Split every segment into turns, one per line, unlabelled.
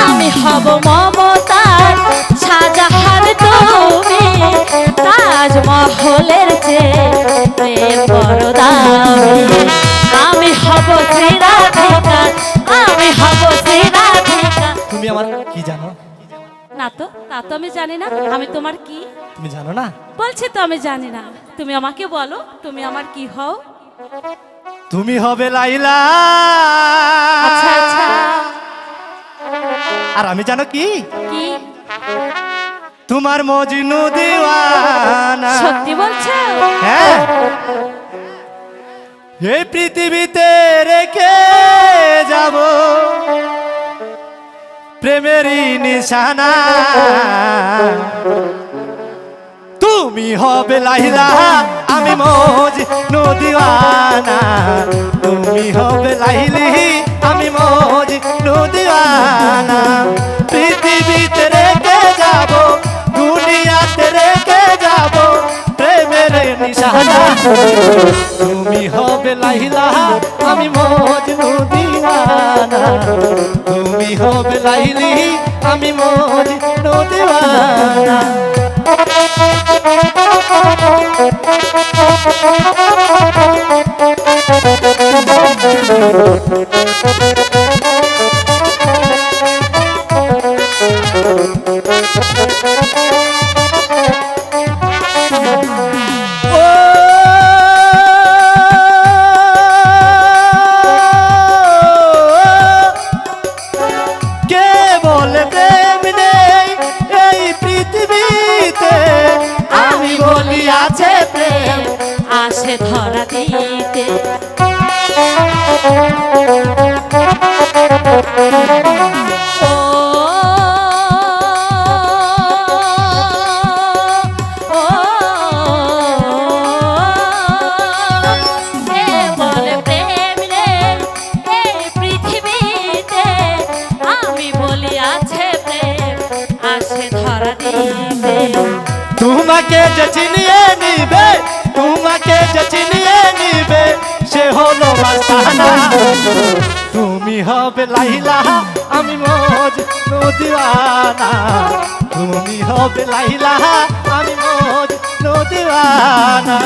আমি হব মমতার শাহজাহান তুমি তাজমহলের চেয়ে আমি হব শ্রীরাধিকা আমি হব শ্রীরাধিকা
তুমি আমার কি জানো?
না তো তা তো আমি জানি না। আমি তোমার কি?
তুমি জানো না?
বলছি তো আমি জানি না। তুমি আমাকে বলো তুমি আমার কি হও?
তুমি হবে লাইলা।
আচ্ছা আচ্ছা।
আর আমি জানো কি? তোমার মজনু দিওয়ানা।
সত্যি বলছো?
হ্যাঁ। এই পৃথিবীতে রেখে যাব। প্রেমেরই নিশানা। তুমি হবে লাইলা আমি মজ নদীওয়ানা তুমি হবে লাইলি তুমি হবে লাইলা আমি মজ নদীওয়ানা তুমি হবে লাইলি আমি মজ নদীওয়ানা কে
আসে ধরা দিতে
তোমাকে যে চিনিয়ে নিবে তোমাকে যে চিনিয়ে নিবে, সে হলো মাস্তানা। তুমি হবে লাইলা, আমি মজ নদীওয়ানা। তুমি হবে লাইলা, আমি মজ নদীওয়ানা।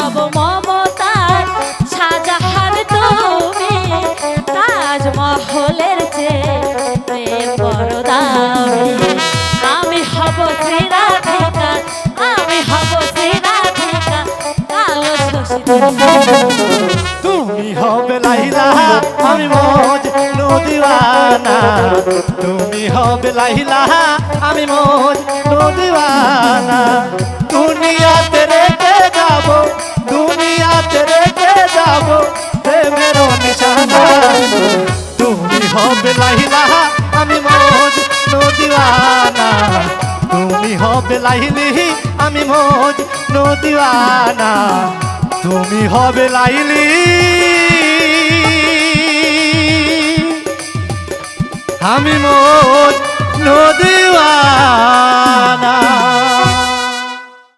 হব
মমতার শাহজাহান তুমি তাজমহলের চেয়ে আমি হব আমি হব শ্রীরাধিকা, কালো
তুমি হবে লাইলা, আমি মজ নদীওয়ানা তুমি হবে লাইলা, আমি মজ নদীওয়ানা নিশানা তুমি হবে আমি মজ নদীওয়ানা তুমি হবে লাইলি আমি মজ নদীওয়ানা তুমি হবে লাইলি আমি